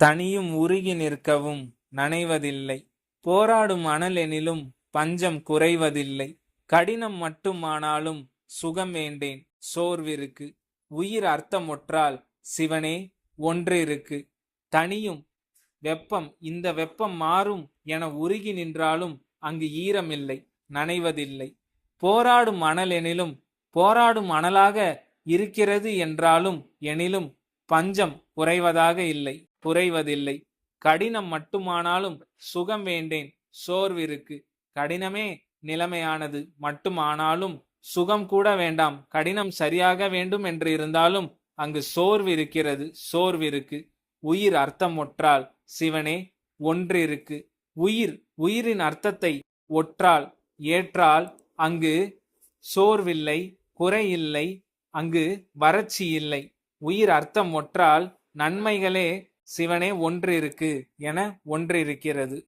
தனியும் உருகி நிற்கவும் நனைவதில்லை. போராடும் அனலெனிலும் பஞ்சம் குறைவதில்லை. கடினம் மட்டுமானாலும் சுகம் வேண்டேன். சோர்விருக்கு. உயிர் அர்த்தமுற்றால் சிவனே ஒன்றிருக்கு. தனியும் வெப்பம் இந்த வெப்பம் மாறும் என உருகி நின்றாலும் அங்கு ஈரமில்லை நனைவதில்லை. போராடும் அனலெனிலும் போராடும் அனலாக இருக்கிறது என்றாலும் எனிலும் பஞ்சம் குறைவதாக இல்லை குறைவதில்லை கடினம் மட்டுமானாலும் சுகம் வேண்டேன் சோர்விருக்கு கடினமே நிலைமையானது மட்டுமானாலும் சுகம் கூட வேண்டாம் கடினம் சரியாக வேண்டும் என்று இருந்தாலும் அங்கு சோர்வு இருக்கிறது சோர்விருக்கு உயிர் அர்த்தம் ஒற்றால் சிவனே ஒன்றிருக்கு உயிர் உயிரின் அர்த்தத்தை ஒற்றால் ஏற்றால் அங்கு சோர்வில்லை குறையில்லை அங்கு வறட்சி இல்லை. உயிர் அர்த்தம் ஒற்றால் நன்மைகளே சிவனே ஒன்றிருக்கு என ஒன்றிருக்கிறது.